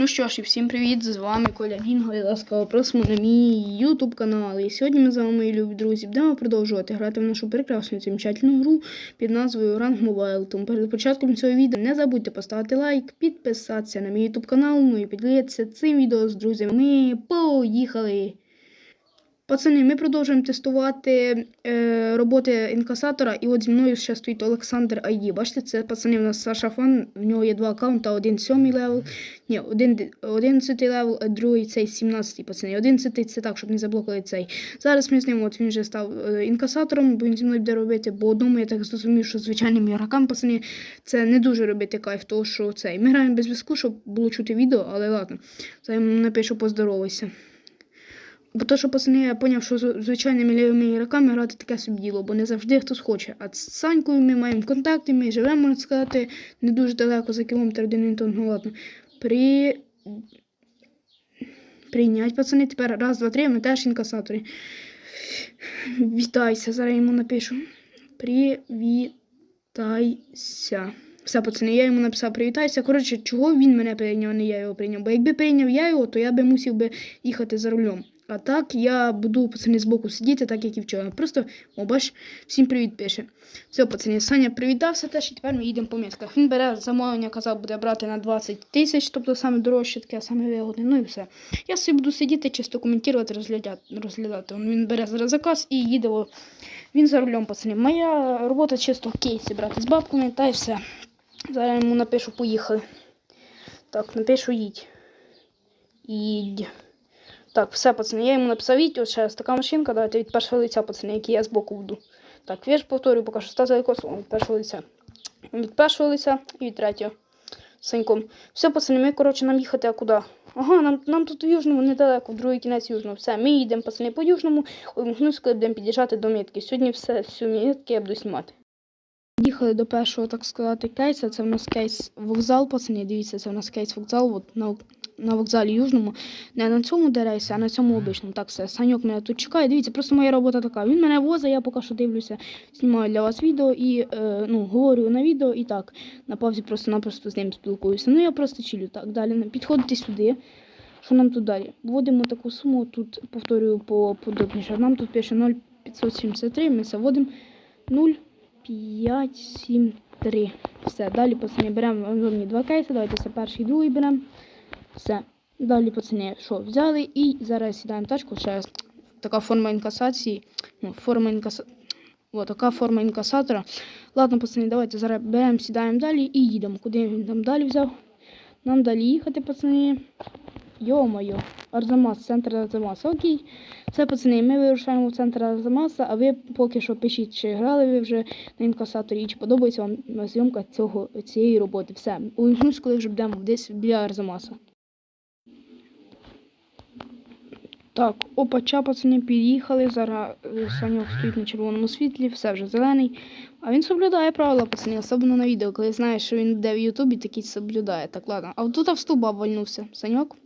Ну що ж, і всім привіт! З вами Коля Вінго і ласкаво просимо на мій YouTube канал. І сьогодні ми з вами, мої любі друзі, будемо продовжувати грати в нашу прекрасну замечательну гру під назвою Rank Mobile. Тому перед початком цього відео не забудьте поставити лайк, підписатися на мій YouTube канал, ну і поділитися цим відео з друзями. Ми поїхали! Пацани, ми продовжуємо тестувати е, роботи інкасатора, і от зі мною ще стоїть Олександр ID. Бачите, це пацани у нас Саша Фан, в нього є два аккаунта, один сьомий левел, ні, один 11 левел, а другий цей 17 пацани. 11 це так, щоб не заблокали цей. Зараз ми з ним, от він вже став е, інкасатором, бо він зі мною буде робити, бо одному я так зрозумів, що звичайним ігрокам, пацани, це не дуже робити кайф, того що цей. Ми граємо без зв'язку, щоб було чути відео, але ладно. Зараз я йому напишу поздоровайся. Бо то, що пацани, я поняв, що з звичайними лівими ігроками грати таке собі діло, бо не завжди хтось хоче. А з Санькою ми маємо контакти, ми живемо, можна сказати, не дуже далеко за кілометр один ну ладно. При... Прийнять, пацани, тепер раз, два, три, ми теж інкасатори. Вітайся, зараз йому напишу. Привітайся. Все, пацани, я йому написав привітайся. Коротше, чого він мене прийняв, а не я його прийняв. Бо якби прийняв я його, то я би мусив би їхати за рулем. А так я буду пацани збоку сидіти, так як і вчора. Просто, о, бач, всім привіт пише. Все, пацани, Саня привітався теж, і тепер ми їдемо по місках. Він бере замовлення, казав, буде брати на 20 тисяч, тобто саме дорожче, таке саме вигодне. Ну і все. Я собі буду сидіти, чисто коментувати, розглядати. Він бере зараз заказ і їде. о, Він за рулем, пацани. Моя робота чисто кейси брати з бабками, та й все. Зараз йому напишу, поїхали. Так, напишу їдь. Їдь. Так, все, пацани, я йому написав відео, ще раз така машинка, давайте від першого лиця, пацани, який я збоку буду. Так, вірш повторюю, поки що стати косом від першого лиця. Від першого лиця і від третього. З Саньком. Все, пацани, ми, коротше, нам їхати, а куди? Ага, нам, нам тут у Южному недалеко, в другий кінець Южного. Все, ми їдемо, пацани, по Южному, увімкнусь, коли будемо під'їжджати до мітки. Сьогодні все, всю мітки я буду знімати. Їхали до першого, так сказати, кейса. Це в нас кейс вокзал, пацани. Дивіться, це в нас кейс вокзал. От на, на вокзалі Южному. Не на цьому де а на цьому обичному. Так, все. Саньок мене тут чекає. Дивіться, просто моя робота така. Він мене возить, я поки що дивлюся, знімаю для вас відео і е, ну, говорю на відео і так. На паузі просто-напросто з ним спілкуюся. Ну я просто чилю. Так, далі підходите сюди. Що нам тут далі? Вводимо таку суму, тут повторюю по подобніше. Нам тут пише 0,573, ми це вводимо 0. 5, 7, 3. Все. Далі, пацани, беремо два кейси. Давайте це перший і другий беремо. Все. Далі, пацани, що, взяли і зараз сідаємо тачку. Ще. Така форма інкасації. Ну, форма інкаса... О, така форма інкасатора. Ладно, пацани, давайте зараз беремо, сідаємо далі і їдемо. Куди він там далі взяв? Нам далі їхати, пацани. Йо-моє, Арзамас, центр Арзамаса. Окей. Все, пацани, ми вирушаємо в центр Арзамаса, а ви поки що пишіть, чи грали ви вже на інкасаторі, і чи подобається вам зйомка цього, цієї роботи. Все. Увімкнусь, коли вже будемо десь біля Арзамаса. Так, опача, пацани, під'їхали. Зараз е, Саньок стоїть на червоному світлі, все вже зелений. А він соблюдає правила, пацани, особливо на відео, коли знаєш, що він йде в Ютубі, такий соблюдає. Так, ладно. А тут в стовба вальнувся. Саньок.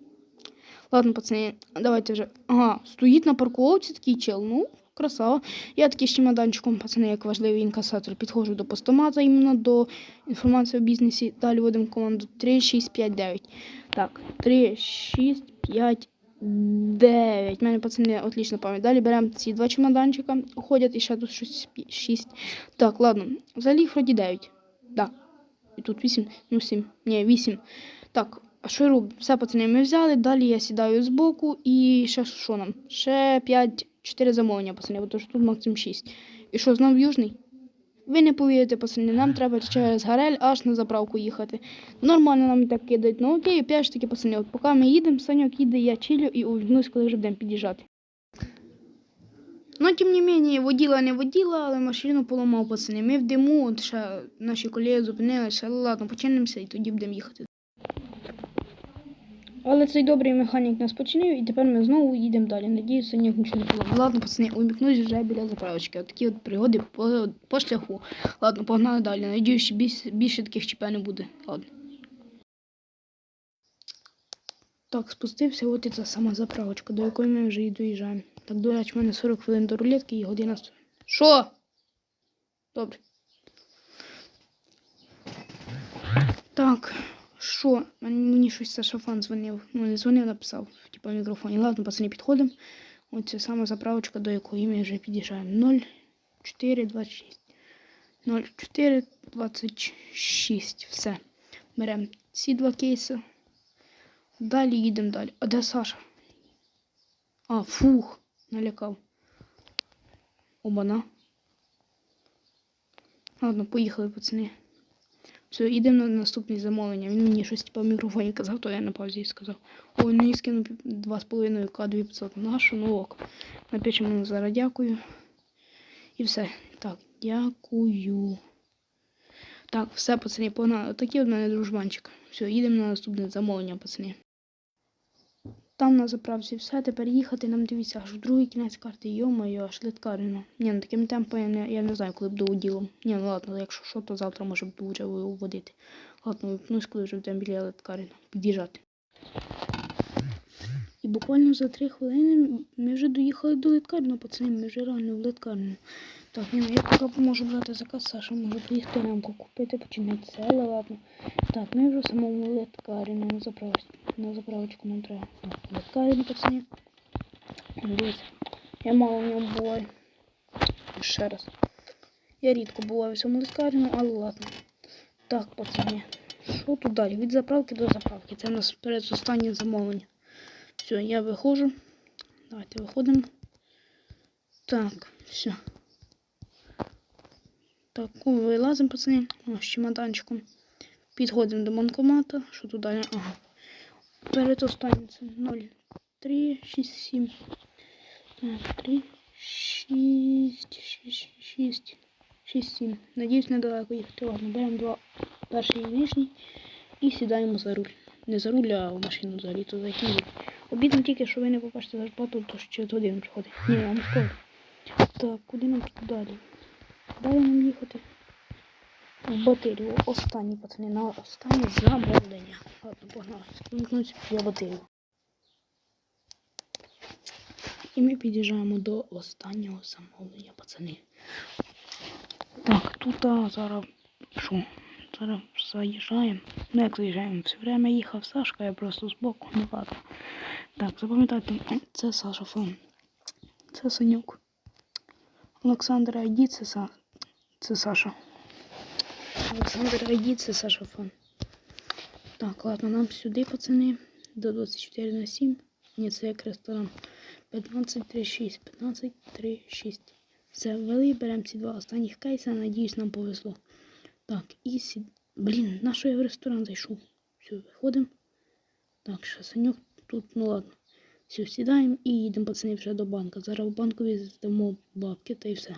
Ладно, пацани, давайте вже. Ага, стоїть на парковці такий чел. Ну, красава. Я такий з чемоданчиком, пацани, як важливий інкасатор, підходжу до постомата іменно до інформації о бізнесі. Далі вводимо команду 3, 6, 5, 9. Так, 3, 6, 5, 9. У мене, пацани, отлично пам'ять. Далі беремо ці два чемоданчика, уходять і ще тут щось 6. Так, ладно. Взагалі їх вроді 9. Да. І тут 8, ну 7. Ні, 8. Так, а що робимо? Все, пацани, ми взяли, далі я сідаю збоку і ще що нам? Ще 5, 4 замовлення, пацани, бо то ж тут максимум 6. І що, знов южний? Ви не повірите, пацани, нам треба через Гарель аж на заправку їхати. Нормально нам так кидають. Ну окей, опять ж таки, пацани, от поки ми їдемо, Саньок їде, я чилю і увігнусь, коли вже будемо під'їжджати. Ну, тим не менее, воділа не воділа, але машину поламав, пацани. Ми в диму, от ще наші колеги зупинилися, але ладно, починемося і тоді будемо їхати. Але цей добрий механік нас починив, і тепер ми знову їдемо далі. Надіюся, Саньок нічого не поламав. Ладно, пацани, умікнусь вже біля заправочки. Отакі от пригоди по, по шляху. Ладно, погнали далі. Надіюсь, більше, більше таких ЧП не буде. Ладно. Так, спустився, от і ця сама заправочка, до якої ми вже і доїжджаємо. Так, до речі, в мене 40 хвилин до рулетки і година. Що? Добре. Так, Що? Мені, щось Саша Фан дзвонив. Ну, не дзвонив, написав, типу, в мікрофоні. Ладно, пацани, підходимо. Оце саме заправочка, до якої ми вже під'їжджаємо. 0426. 0426. Все. Беремо ці два кейси. Далі їдемо далі. А де Саша? А, фух, налякав. Обана. Ладно, поїхали, пацани. Все, йдемо на наступне замовлення. Він мені щось в мікрофоні казав, то я на паузі сказав. Ой, ну і скину 2,5 к 2500 нашу, ну ок. Напишемо зараз дякую. І все. Так, дякую. Так, все, пацани, погнали. Отакий от мене дружбанчик. Все, їдемо на наступне замовлення, пацани. Там на заправці все, тепер їхати нам дивіться, аж в другий кінець карти, йо-моє, аж литкарина. Ні, ну таким темпом я не, я не знаю, коли буду уділу. Ні, ну ладно, якщо що, то завтра може буду вже вводити. Ладно, випнусь, коли вже будемо біля литкарина. Під'їжджати. І буквально за три хвилини ми вже доїхали до литкарні, пацани, ми вже реально в литкарню. Так, ні, ну я поки поможу брати заказ, Саша може поїхати рамку купити, починати але ладно. Так, ми вже в самому литкарні на заправці. На заправочку нам треба. Так, литкарні, пацани. Дивіться, я мало в ньому буваю. Ще раз. Я рідко буваю в цьому литкарні, але ладно. Так, пацани. Що тут далі? Від заправки до заправки. Це у нас передостаннє замовлення. Все, я виходжу. Давайте виходимо. Так, все. Так, вилазимо, пацани. О, з чемоданчиком. Підходимо до банкомата. Що тут далі? Ага. Перед останнім це 0, 3, 6, 7. 3, 6, 6, 6, 6, 7. Надіюсь, недалеко їхати. Ладно, беремо два перший і нижній і сідаємо за руль. Не за руль, а в машину взагалі, то за який. Обідно тільки, що ви не побачите зарплату, то ще годину приходить. Ні, вам скоро. Так, куди нам тут далі? Далі нам їхати. В батарію. Останні пацани, на останнє замовлення. Ладно, погнали. Вимкнусь я батарію. І ми під'їжджаємо до останнього замовлення, пацани. Так, тут а, зараз що? Зараз заїжджаємо. Ну як заїжджаємо? Все время їхав Сашка, я просто збоку, не ладно. Так, запам'ятайте, це Саша Фон. Це Санюк. Олександр Айді, це, Са... це Саша. Олександр Айді, це Саша Фон. Так, ладно, нам сюди, пацани, до 24 на 7. Ні, це як ресторан. 1536, 1536. Все, ввели, беремо ці два останніх кейса, надіюсь, нам повезло. Так, і сід... Блін, на що я в ресторан зайшов? Все, виходимо. Так, ще Санюк тут, ну ладно. Все, сідаємо і їдемо, пацани, вже до банка. Зараз в банку здамо бабки та й все.